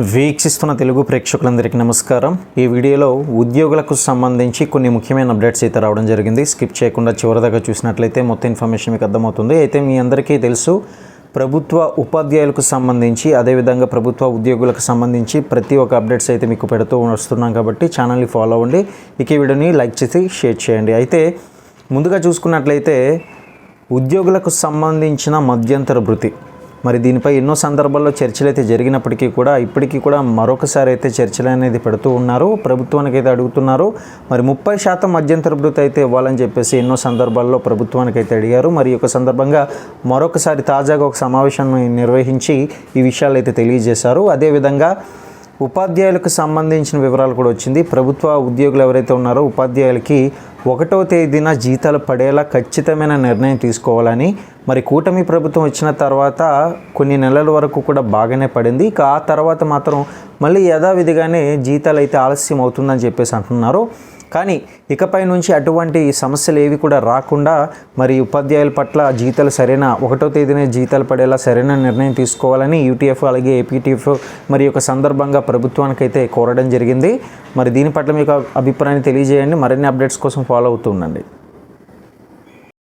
వీక్షిస్తున్న తెలుగు ప్రేక్షకులందరికీ నమస్కారం. ఈ వీడియోలో ఉద్యోగులకు సంబంధించి కొన్ని ముఖ్యమైన అప్డేట్స్ అయితే రావడం జరిగింది. స్కిప్ చేయకుండా చివరిదాకా చూసినట్లయితే మొత్తం ఇన్ఫర్మేషన్ మీకు అర్థమవుతుంది. అయితే మీ అందరికీ తెలుసు ప్రభుత్వ ఉపాధ్యాయులకు సంబంధించి అదేవిధంగా ప్రభుత్వ ఉద్యోగులకు సంబంధించి ప్రతి ఒక్క అప్డేట్స్ అయితే మీకు పెడుతూ వస్తున్నాం కాబట్టి ఛానల్ని ఫాలో అవ్వండి. ఇక ఈ వీడియోని లైక్ చేసి షేర్ చేయండి. అయితే ముందుగా చూసుకున్నట్లయితే ఉద్యోగులకు సంబంధించిన మధ్యంతర భృతి మరి దీనిపై ఎన్నో సందర్భాల్లో చర్చలు అయితే జరిగినప్పటికీ కూడా ఇప్పటికీ కూడా మరొకసారి అయితే చర్చలు అనేది పెడుతూ ఉన్నారు. ప్రభుత్వానికి అయితే అడుగుతున్నారు. మరి ముప్పై శాతం మధ్యంతర భృతి అయితే ఇవ్వాలని చెప్పేసి ఎన్నో సందర్భాల్లో ప్రభుత్వానికి అయితే అడిగారు. మరి ఒక యొక్క సందర్భంగా మరొకసారి తాజాగా ఒక సమావేశాన్ని నిర్వహించి ఈ విషయాలు అయితే తెలియజేశారు. అదేవిధంగా ఉపాధ్యాయులకు సంబంధించిన వివరాలు కూడా వచ్చింది. ప్రభుత్వ ఉద్యోగులు ఎవరైతే ఉన్నారో ఉపాధ్యాయులకి ఒకటో తేదీన జీతాలు పడేలా ఖచ్చితమైన నిర్ణయం తీసుకోవాలని మరి కూటమి ప్రభుత్వం వచ్చిన తర్వాత కొన్ని నెలల వరకు కూడా బాగానే పడింది. ఇక ఆ తర్వాత మాత్రం మళ్ళీ యథావిధిగానే జీతాలు అయితే ఆలస్యం అవుతుందని చెప్పేసి అంటున్నారు. కానీ ఇకపై నుంచి అటువంటి సమస్యలు ఏవి కూడా రాకుండా మరి ఉపాధ్యాయుల పట్ల జీతాలు సరైన ఒకటో తేదీనే జీతాలు పడేలా సరైన నిర్ణయం తీసుకోవాలని యూటీఎఫ్ అలాగే ఏపీటీఎఫ్ మరి యొక్క సందర్భంగా ప్రభుత్వానికి అయితే కోరడం జరిగింది. మరి దీని పట్ల మీకు అభిప్రాయాన్ని తెలియజేయండి. మరిన్ని అప్డేట్స్ కోసం ఫాలో అవుతూ ఉండండి.